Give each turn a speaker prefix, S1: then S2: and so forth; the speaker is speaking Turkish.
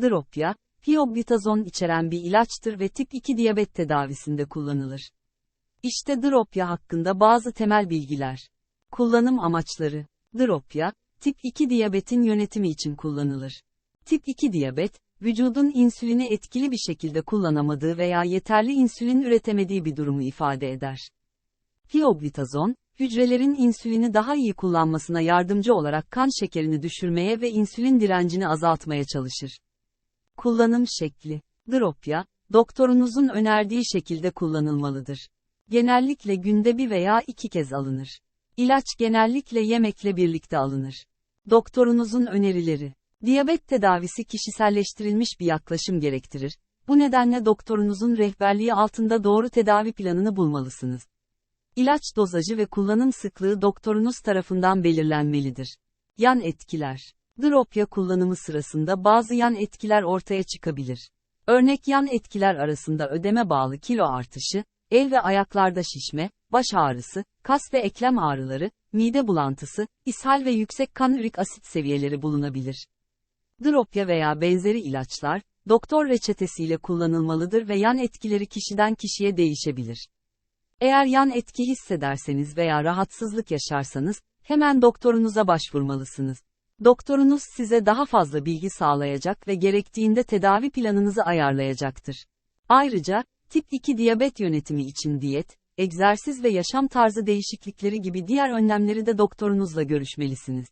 S1: Dropya, pioglitazon içeren bir ilaçtır ve tip 2 diyabet tedavisinde kullanılır. İşte Dropya hakkında bazı temel bilgiler. Kullanım amaçları. Dropya, tip 2 diyabetin yönetimi için kullanılır. Tip 2 diyabet, vücudun insülini etkili bir şekilde kullanamadığı veya yeterli insülin üretemediği bir durumu ifade eder. Pioglitazon, hücrelerin insülini daha iyi kullanmasına yardımcı olarak kan şekerini düşürmeye ve insülin direncini azaltmaya çalışır. Kullanım şekli. Dropya, doktorunuzun önerdiği şekilde kullanılmalıdır. Genellikle günde bir veya iki kez alınır. İlaç genellikle yemekle birlikte alınır. Doktorunuzun önerileri. Diyabet tedavisi kişiselleştirilmiş bir yaklaşım gerektirir. Bu nedenle doktorunuzun rehberliği altında doğru tedavi planını bulmalısınız. İlaç dozajı ve kullanım sıklığı doktorunuz tarafından belirlenmelidir. Yan etkiler. Dropya kullanımı sırasında bazı yan etkiler ortaya çıkabilir. Örnek yan etkiler arasında ödeme bağlı kilo artışı, el ve ayaklarda şişme, baş ağrısı, kas ve eklem ağrıları, mide bulantısı, ishal ve yüksek kan ürik asit seviyeleri bulunabilir. Dropya veya benzeri ilaçlar, doktor reçetesiyle kullanılmalıdır ve yan etkileri kişiden kişiye değişebilir. Eğer yan etki hissederseniz veya rahatsızlık yaşarsanız, hemen doktorunuza başvurmalısınız. Doktorunuz size daha fazla bilgi sağlayacak ve gerektiğinde tedavi planınızı ayarlayacaktır. Ayrıca, tip 2 diyabet yönetimi için diyet, egzersiz ve yaşam tarzı değişiklikleri gibi diğer önlemleri de doktorunuzla görüşmelisiniz.